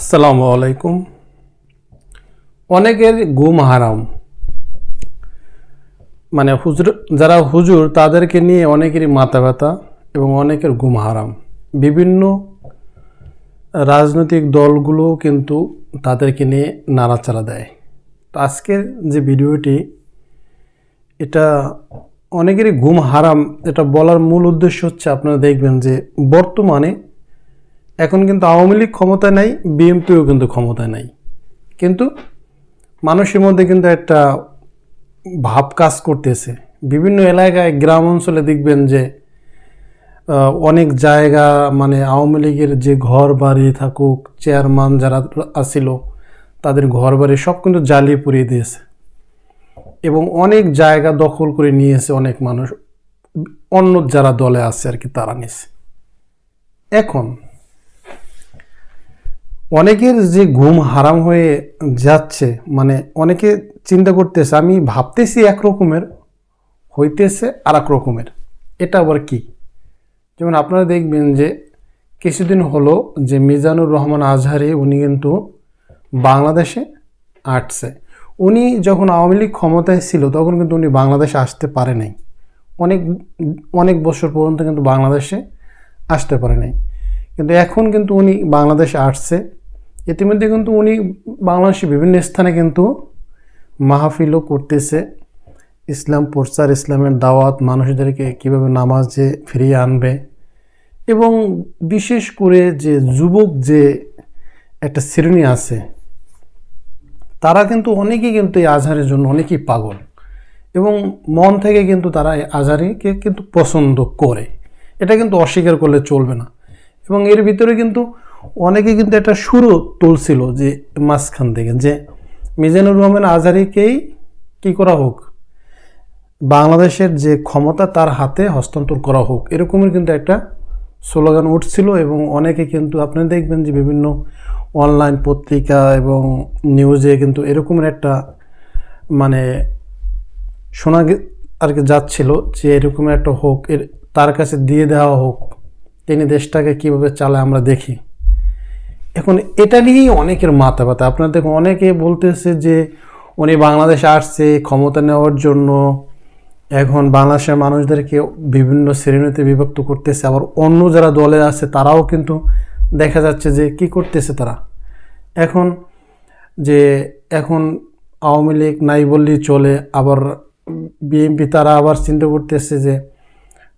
আসসালামু আলাইকুম। অনেকের গুম হারাম। মানে হুজুর, যারা হুজুর, তাদেরকে নিয়ে অনেকেরই মাথা ব্যথা এবং অনেকের গুম হারাম। বিভিন্ন রাজনৈতিক দলগুলো কিন্তু তাদেরকে নিয়ে নাড়াচাড়া দেয়। তো আজকের যে ভিডিওটি, এটা অনেকেরই গুম হারাম, এটা বলার মূল উদ্দেশ্য হচ্ছে আপনারা দেখবেন যে বর্তমানে এখন কিন্তু আওয়ামী লীগ ক্ষমতায় নাই বিএনপিও কিন্তু ক্ষমতায় নাই। কিন্তু মানুষের মধ্যে কিন্তু একটা ভাব কাজ করতেছে। বিভিন্ন এলাকায়, গ্রাম অঞ্চলে দেখবেন যে অনেক জায়গা মানে আওয়ামী লীগের যে ঘর বাড়ি থাকুক, চেয়ারম্যান যারা আসিল তাদের ঘর বাড়ি সব কিন্তু জ্বালিয়ে পুড়িয়ে দিয়েছে। এবং অনেক জায়গা দখল করে নিয়েছে অনেক মানুষ। অন্য যারা দলে আছে আর কি, তারা নিয়েছে এখন অনেকের যে ঘুম হারাম হয়ে যাচ্ছে মানে অনেকে চিন্তা করতেছে, আমি ভাবতেছি এক রকমের, হইতেছে আর এক রকমের। এটা আবার কি? যেমন আপনারা দেখবেন যে কিছুদিন হলো যে মিজানুর রহমান আজহারি, উনি কিন্তু বাংলাদেশে আসছে। উনি যখন আওয়ামী লীগ ক্ষমতায় ছিল, তখন কিন্তু উনি বাংলাদেশে আসতে পারে নাই। অনেক অনেক বছর পর্যন্ত কিন্তু বাংলাদেশে আসতে পারে নাই। কিন্তু এখন কিন্তু উনি বাংলাদেশে আসছে। ইতিমধ্যে কিন্তু উনি বাংলাদেশের বিভিন্ন স্থানে কিন্তু মাহফিলও করতেছে। ইসলাম, প্রচার, ইসলামের দাওয়াত, মানুষদেরকে কীভাবে নামাজে ফিরিয়ে আনবে এবং বিশেষ করে যে যুবক যে একটা শ্রেণি আছে, তারা কিন্তু অনেকেই কিন্তু এই আজহারের জন্য অনেকেই পাগল এবং মন থেকে কিন্তু তারা এই আজহারিকে কিন্তু পছন্দ করে। এটা কিন্তু অস্বীকার করলে চলবে না এবং এর ভিতরে কিন্তু অনেকে কিন্তু একটা শুরু তুলছিল যে মাঝখান থেকে যে মিজানুর রহমান আজহারিকেই কি করা হোক? বাংলাদেশের যে ক্ষমতা তার হাতে হস্তান্তর করা হোক। এরকমের কিন্তু একটা স্লোগান উঠছিল এবং অনেকে কিন্তু আপনি দেখবেন যে বিভিন্ন অনলাইন পত্রিকা এবং নিউজে কিন্তু এরকমের একটা মানে শোনা আর কি যাচ্ছিল যে এরকমের একটা হোক, এর তার কাছে দিয়ে দেওয়া হোক, তিনি দেশটাকে কীভাবে চালায় আমরা দেখি। এখন এটা নিয়েই অনেকের মাথা ব্যথা আপনার দেখুন, অনেকে বলতেছে যে উনি বাংলাদেশে আসছে, ক্ষমতা নেওয়ার জন্য। এখন বাংলাদেশের মানুষদেরকে বিভিন্ন শ্রেণীতে বিভক্ত করতেছে। আবার অন্য যারা দলে আছে, তারাও কিন্তু দেখা যাচ্ছে যে কি করতেছে তারা। এখন যে এখন আওয়ামী লীগ নাই বললেই চলে, আবার বিএনপি তারা আবার চিন্তা করতেছে যে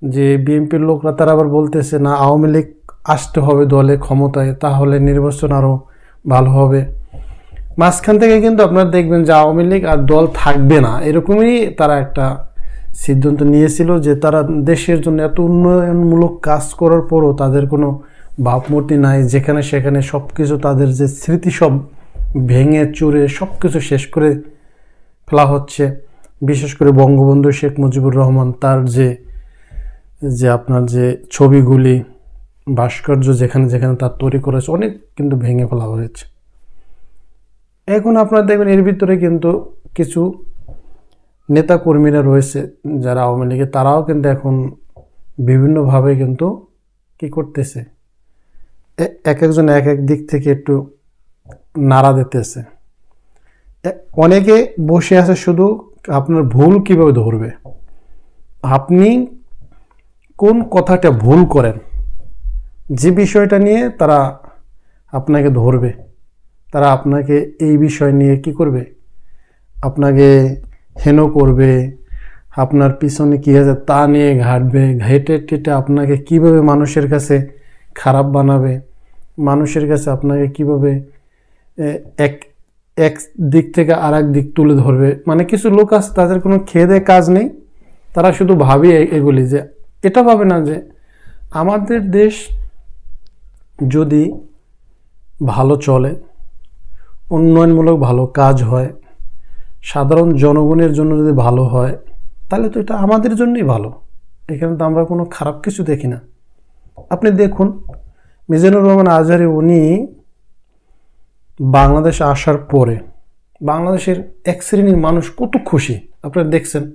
যে বিএনপির লোকরা তারা আবার বলতেছে, না, আওয়ামী লীগ আসতে হবে দলে ক্ষমতায়, তাহলে নির্বাচন আরও ভালো হবে। মাঝখান থেকে কিন্তু আপনারা দেখবেন যে আওয়ামী লীগ আর দল থাকবে না। এরকমই তারা একটা সিদ্ধান্ত নিয়েছিল যে তারা দেশের জন্য এত উন্নয়নমূলক কাজ করার পরও তাদের কোনো ভাবমূর্তি নাই। যেখানে সেখানে সব কিছু তাদের যে স্মৃতি সব ভেঙে চুরে সব কিছু শেষ করে ফেলা হচ্ছে। বিশেষ করে বঙ্গবন্ধু শেখ মুজিবুর রহমান তার যে যে আপনার যে ছবিগুলি ভাস্কর্য যেখানে যেখানে তার তৈরি করেছে, অনেক কিন্তু ভেঙে ফেলা হয়েছে। এখন আপনারা দেখবেন এর ভিতরে কিন্তু কিছু নেতা কর্মীরা রয়েছে যারা আওয়ামী লীগের, তারাও কিন্তু এখন বিভিন্নভাবে কিন্তু কি করতেছে এক একজন এক এক দিক থেকে একটু নাড়া দিতেছে। অনেকে বসে আছে শুধু আপনার ভুল কীভাবে ধরবে, আপনি কোন কথাটা ভুল করেন? যে বিষয়টা নিয়ে তারা আপনাকে ধরবে, তারা আপনাকে এই বিষয় নিয়ে কি করবে? আপনাকে হেন করবে, আপনার পিছনে কী আছে তা নিয়ে ঘাটবে, ঘেটে টেটে আপনাকে কীভাবে মানুষের কাছে খারাপ বানাবে, মানুষের কাছে আপনাকে কীভাবে এক এক দিক থেকে আর দিক তুলে ধরবে? মানে কিছু লোক আছে, তাদের কোনো খেয়ে কাজ নেই। তারা শুধু ভাবে এগুলি যে, এটা ভাবে না যে, আমাদের দেশ যদি ভালো চলে, উন্নয়নমূলক ভালো কাজ হয়, সাধারণ জনগণের জন্য যদি ভালো হয়, তাহলে তো এটা আমাদের জন্যই ভালো। এখানে তো আমরা কোনো খারাপ কিছু দেখি না। আপনি দেখুন, মিজানুর রহমান আজহারি, উনি বাংলাদেশে আসার পরে বাংলাদেশের এক শ্রেণির মানুষ কত খুশি। আপনারা দেখছেন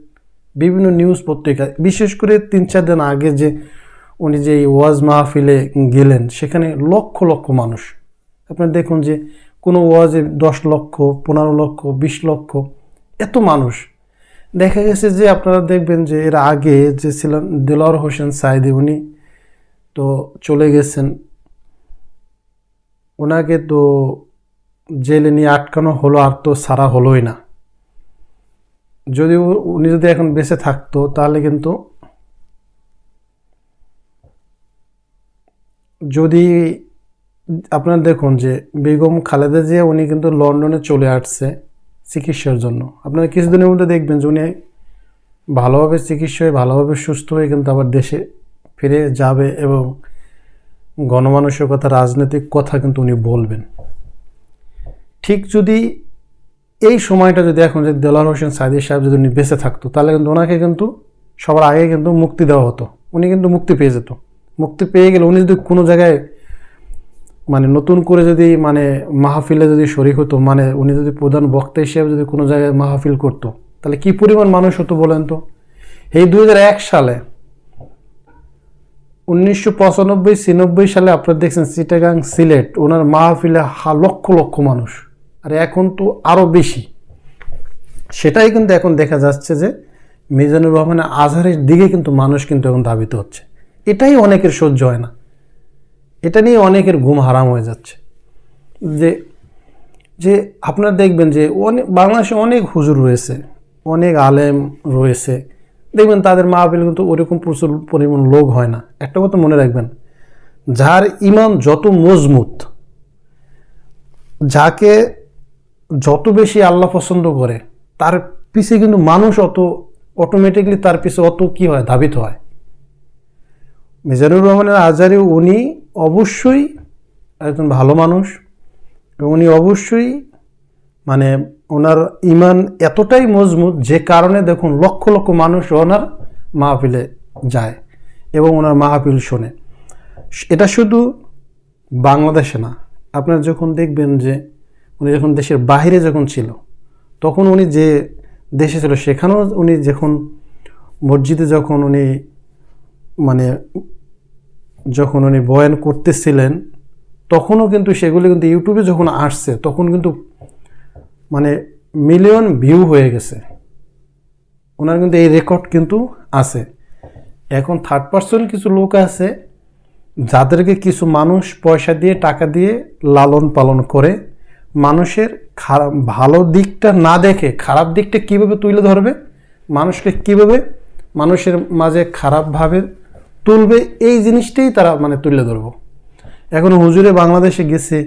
বিভিন্ন নিউজ পত্রিকায়, বিশেষ করে তিন চার দিন আগে যে উনি যে ওয়াজ মাহফিলে গেলেন, সেখানে লক্ষ লক্ষ মানুষ। আপনার দেখুন যে কোনো ওয়াজে দশ লক্ষ, পনেরো লক্ষ, বিশ লক্ষ, এত মানুষ। দেখা গেছে যে আপনারা দেখবেন যে এর আগে যে ছিলেন দেলোয়ার হোসেন সাইদি, উনি তো চলে গেছেন। ওনাকে তো জেলে নিয়ে আটকানো হলো আর তো সারা হলোই না। যদি উনি যদি এখন বেঁচে থাকতো, তাহলে কিন্তু যদি আপনার দেখুন যে বেগম খালেদা জিয়া, উনি কিন্তু লন্ডনে চলে আসছে চিকিৎসার জন্য। আপনারা কিছুদিনের মধ্যে দেখবেন যে উনি ভালোভাবে চিকিৎসা হয়ে, ভালোভাবে সুস্থ হয়ে কিন্তু আবার দেশে ফিরে যাবে এবং গণমানুষের কথা রাজনৈতিক কথা কিন্তু উনি বলবেন। ঠিক যদি এই সময়টা যদি এখন যদি দেলার হোসেন সাইদি সাহেব যদি উনি বেঁচে থাকতো, তাহলে কিন্তু ওনাকে কিন্তু সবার আগে কিন্তু মুক্তি দেওয়া হতো। উনি কিন্তু মুক্তি পেয়ে যেত। মুক্তি পেয়ে গেলে উনি যদি কোনো জায়গায় মানে নতুন করে যদি মানে মাহফিলে যদি শরিক হতো মানে উনি যদি প্রধান বক্তা হিসেবে যদি কোনো জায়গায় মাহফিল করতো, তাহলে কি পরিমাণ মানুষ হতো বলেন তো? এই দুই হাজার এক সালে, উনিশশো পঁচানব্বই, ছিয়ানব্বই সালে আপনারা দেখছেন চিটাগাং সিলেট, ওনার মাহফিলে হা, লক্ষ লক্ষ মানুষ। আর এখন তো আরও বেশি। সেটাই কিন্তু এখন দেখা যাচ্ছে যে মিজানুর রহমানের আজহারের দিকে কিন্তু মানুষ কিন্তু এখন ধাবিত হচ্ছে। এটাই অনেকের সহ্য হয় না। এটা নিয়ে অনেকের ঘুম হারাম হয়ে যাচ্ছে। যে যে আপনারা দেখবেন যে অনেক বাংলাদেশে অনেক হুজুর রয়েছে, অনেক আলেম রয়েছে। দেখবেন তাদের মা মাহফিল কিন্তু ওরকম প্রচুর পরিমাণ লোক হয় না। একটা কথা মনে রাখবেন, যার ইমান যত মজবুত, যাকে যত বেশি আল্লাহ পছন্দ করে, তার পিছে কিন্তু মানুষ অত অটোমেটিকলি তার পিছে অত কি হয়, ধাবিত হয়। মিজানুর রহমানের আজারি উনি অবশ্যই একজন ভালো মানুষ এবং উনি অবশ্যই মানে ওনার ইমান এতটাই মজবুত যে কারণে দেখুন লক্ষ লক্ষ মানুষ ওনার মাহফিলে যায় এবং ওনার মাহফিল শোনে। এটা শুধু বাংলাদেশে না, আপনারা যখন দেখবেন যে উনি যখন দেশের বাইরে যখন ছিল, তখন উনি যে দেশে ছিল সেখানেও উনি যখন মসজিদে যখন উনি মানে যখন উনি বয়ান করতেছিলেন, তখনও কিন্তু সেগুলি কিন্তু ইউটিউবে যখন আসছে, তখন কিন্তু মানে মিলিয়ন ভিউ হয়ে গেছে। ওনার কিন্তু এই রেকর্ড কিন্তু আছে। এখন থার্ড পার্সন কিছু লোক আছে, যাদেরকে কিছু মানুষ পয়সা দিয়ে, টাকা দিয়ে লালন পালন করে, মানুষের খারাপ, ভালো দিকটা না দেখে খারাপ দিকটা কীভাবে তুলে ধরবে? মানুষকে কীভাবে? মানুষের মাঝে খারাপভাবে তুলবে, এই জিনিসটাই তারা মানে তুলে ধরবো। এখন হুজুরে বাংলাদেশে গেছে।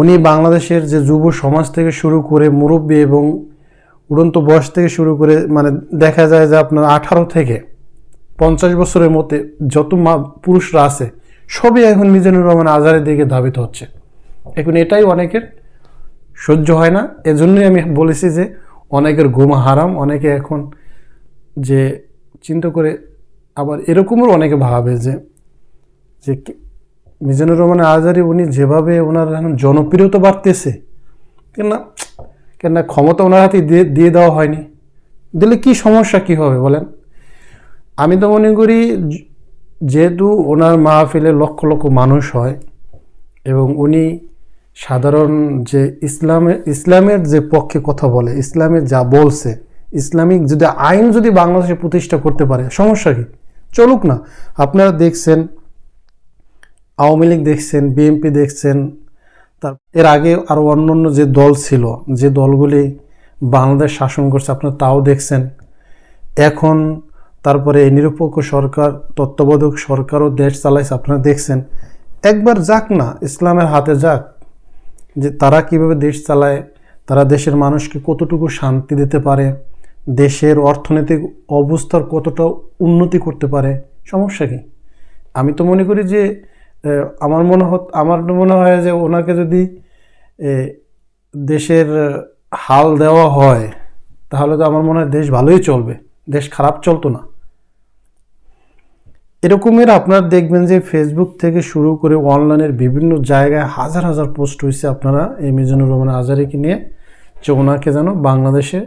উনি বাংলাদেশের যে যুব সমাজ থেকে শুরু করে মুরব্বী এবং উড়ন্ত বয়স থেকে শুরু করে মানে দেখা যায় যে আপনার আঠারো থেকে পঞ্চাশ বছরের মধ্যে যত মা পুরুষরা আছে, সবই এখন মিজানুর রহমান আজারের দিকে ধাবিত হচ্ছে। এখন এটাই অনেকের সহ্য হয় না। এজন্যই আমি বলেছি যে অনেকের ঘুম হারাম, অনেকে এখন যে চিন্তা করে আবার এরকমও অনেকে ভাবে যে যে মিজানুর রহমান আজারি উনি যেভাবে ওনার এখন জনপ্রিয়তা বাড়তেছে কেন কেন ক্ষমতা ওনার হাতে দিয়ে দিয়ে দেওয়া হয়নি। দিলে কি সমস্যা, কি হবে বলেন? আমি তো মনে করি যেহেতু ওনার মাহফিলে লক্ষ লক্ষ মানুষ হয় এবং উনি সাধারণ যে ইসলামের ইসলামের যে পক্ষে কথা বলে ইসলামের যা বলছে, ইসলামিক যদি আইন যদি বাংলাদেশে প্রতিষ্ঠা করতে পারে, সমস্যা কি? চলুক না। আপনারা দেখছেন, আওয়ামী লীগ দেখছেন, বিএনপি দেখছেন, তার এর আগে আরও অন্য অন্য যে দল ছিল, যে দলগুলি বাংলাদেশ শাসন করছে, আপনারা তাও দেখছেন। এখন তারপরে নিরপেক্ষ সরকার, তত্ত্বাবধায়ক সরকারও দেশ চালাইছে, আপনারা দেখছেন। একবার যাক না, ইসলামের হাতে যাক, যে তারা কীভাবে দেশ চালায়, তারা দেশের মানুষকে কতটুকু শান্তি দিতে পারে দেশের অর্থনৈতিক অবস্থার কতটা উন্নতি করতে পারে, সমস্যা কি? আমি তো মনে করি যে আমার মনে হত, আমার মনে হয় যে ওনাকে যদি দেশের হাল দেওয়া হয়, তাহলে তো আমার মনে হয় দেশ ভালোই চলবে, দেশ খারাপ চলতো না। এরকমের আপনারা দেখবেন যে ফেসবুক থেকে শুরু করে অনলাইনের বিভিন্ন জায়গায় হাজার হাজার পোস্ট হয়েছে আপনারা এই মিজানুর রহমান আজারিকে নিয়ে, যে ওনাকে যেন বাংলাদেশে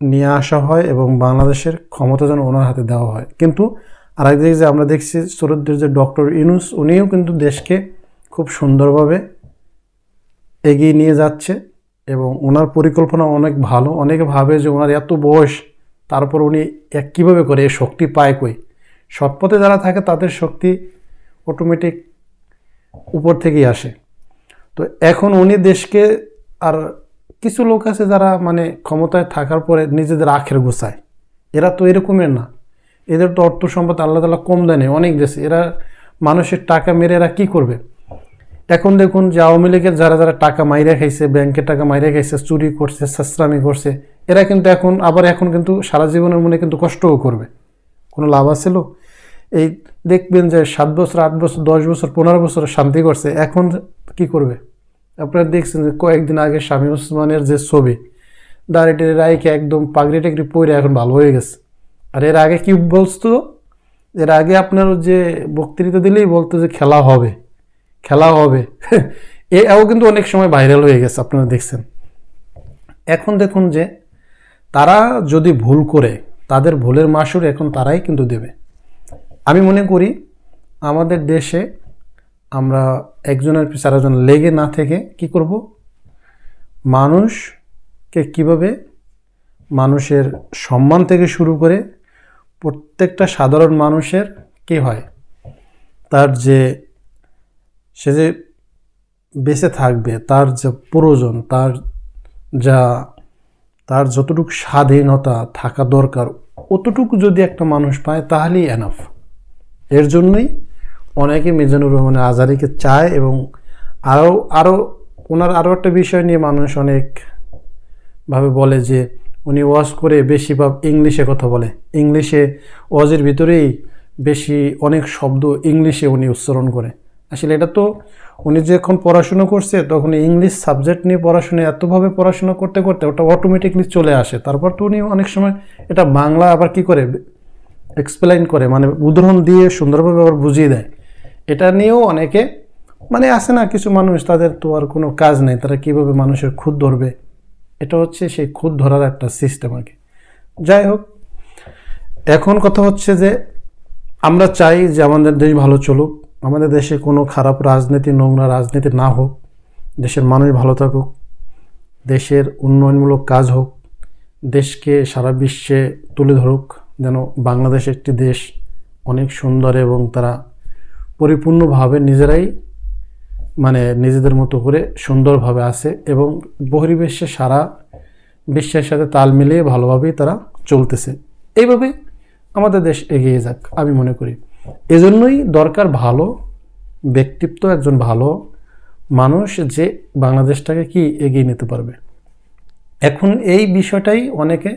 নিয়ে আসা হয় এবং বাংলাদেশের ক্ষমতা যেন ওনার হাতে দেওয়া হয়। কিন্তু আরেকদিকে যে আমরা দেখছি সৌরদ্দের যে ডক্টর ইনুস উনিও কিন্তু দেশকে খুব সুন্দরভাবে এগিয়ে নিয়ে যাচ্ছে এবং ওনার পরিকল্পনা অনেক ভালো। অনেকে ভাবে যে ওনার এত বয়স, তারপর উনি এক কীভাবে করে শক্তি পায় কই? সৎপথে যারা থাকে, তাদের শক্তি অটোমেটিক উপর থেকেই আসে। তো এখন উনি দেশকে আর কিছু লোক আছে যারা মানে ক্ষমতায় থাকার পরে নিজেদের আখের গোছায়। এরা তো এরকমের না। এদের তো অর্থ সম্পদ আল্লাহ তালা কম দেয় নাই, অনেক দেশে। এরা মানুষের টাকা মেরে এরা কী করবে? এখন দেখুন যে আওয়ামী লীগের যারা যারা টাকা মাইরে খাইছে ব্যাংকের টাকা মাইরে খাইছে চুরি করছে সাশ্রামি করছে এরা কিন্তু এখন আবার এখন কিন্তু সারা জীবনের মনে কিন্তু কষ্টও করবে। কোনো লাভ আছিল এই দেখবেন যে সাত বছর আট বছর দশ বছর পনেরো বছর শান্তি করছে। এখন কি করবে? আপনারা দেখছেন যে কয়েকদিন আগে স্বামী ওসমানের যে ছবি দাঁড়িয়ে রায়কে একদম পাগড়ি টাগড়ি পরে এখন ভালো হয়ে গেছে। আর এর আগে কি বলতো? এর আগে আপনার যে বক্তৃতা দিলেই বলতো যে খেলা হবে খেলা হবে। এও কিন্তু অনেক সময় ভাইরাল হয়ে গেছে, আপনারা দেখছেন। এখন দেখুন যে তারা যদি ভুল করে, তাদের ভুলের মাসুর এখন তারাই কিন্তু দেবে। আমি মনে করি আমাদের দেশে আমরা একজনের পিছনে আরেকজন লেগে না থেকে কি করব? মানুষকে কীভাবে মানুষের সম্মান থেকে শুরু করে প্রত্যেকটা সাধারণ মানুষের কি হয়? তার যে, সে যে বেঁচে থাকবে, তার যে প্রয়োজন, তার যা, তার যতটুকু স্বাধীনতা থাকা দরকার, অতটুকু যদি একটা মানুষ পায়, তাহলেই এনাফ এর জন্যই অনেকে মিজানুর রহমান আজারিকে চায় এবং আরও আরও ওনার আরও একটা বিষয় নিয়ে মানুষ অনেক ভাবে বলে যে উনি ওয়াজ করে বেশি বা ইংলিশে কথা বলে। ইংলিশে, ওয়াজের ভিতরেই বেশি অনেক শব্দ ইংলিশে উনি উচ্চারণ করে। আসলে এটা তো উনি যখন পড়াশুনো করছে, তখন ইংলিশ সাবজেক্ট নিয়ে পড়াশুনো, এতভাবে পড়াশোনা করতে করতে ওটা অটোমেটিকলি চলে আসে। তারপর তো উনি অনেক সময় এটা বাংলা আবার কি করে এক্সপ্লেইন করে মানে উদাহরণ দিয়ে সুন্দরভাবে আবার বুঝিয়ে দেয়। এটা নিয়েও অনেকে মানে আসে না কিছু মানুষ তাদের তো আর কোনো কাজ নেই, তারা কীভাবে মানুষের খুদ ধরবে? এটা হচ্ছে সেই খুদ ধরার একটা সিস্টেম আর কি যাই হোক, এখন কথা হচ্ছে যে আমরা চাই যে আমাদের দেশ ভালো চলুক, আমাদের দেশে কোনো খারাপ রাজনীতি, নোংরা রাজনীতি না হোক, দেশের মানুষ ভালো থাকুক, দেশের উন্নয়নমূলক কাজ হোক, দেশকে সারা বিশ্বে তুলে ধরুক, যেন বাংলাদেশ একটি দেশ অনেক সুন্দর এবং তারা পরিপূর্ণভাবে নিজেরাই মানে নিজেদের মতো করে সুন্দরভাবে আছে এবং বহির্বিশ্বে সারা বিশ্বের সাথে তাল মিলিয়ে ভালোভাবেই তারা চলতেছে। এইভাবে আমাদের দেশ এগিয়ে যাক, আমি মনে করি। এজন্যই দরকার ভালো, ব্যক্তিত্ব, একজন ভালো মানুষ যে বাংলাদেশটাকে কি এগিয়ে নিতে পারবে। এখন এই বিষয়টাই অনেকে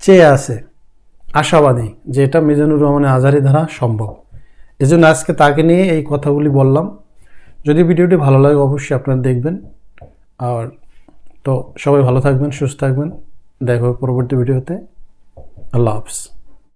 চেয়ে আছে, আশাবাদী যে এটা মিজানুর রহমানের আজারি দ্বারা সম্ভব। এজন্য আজকে তাকে নিয়ে এই কথাগুলি বললাম। যদি ভিডিওটি ভালো লাগে, অবশ্যই আপনারা দেখবেন। আর তো সবাই ভালো থাকবেন, সুস্থ থাকবেন। দেখা হবে পরবর্তী ভিডিওতে। আল্লাহ হাফিজ।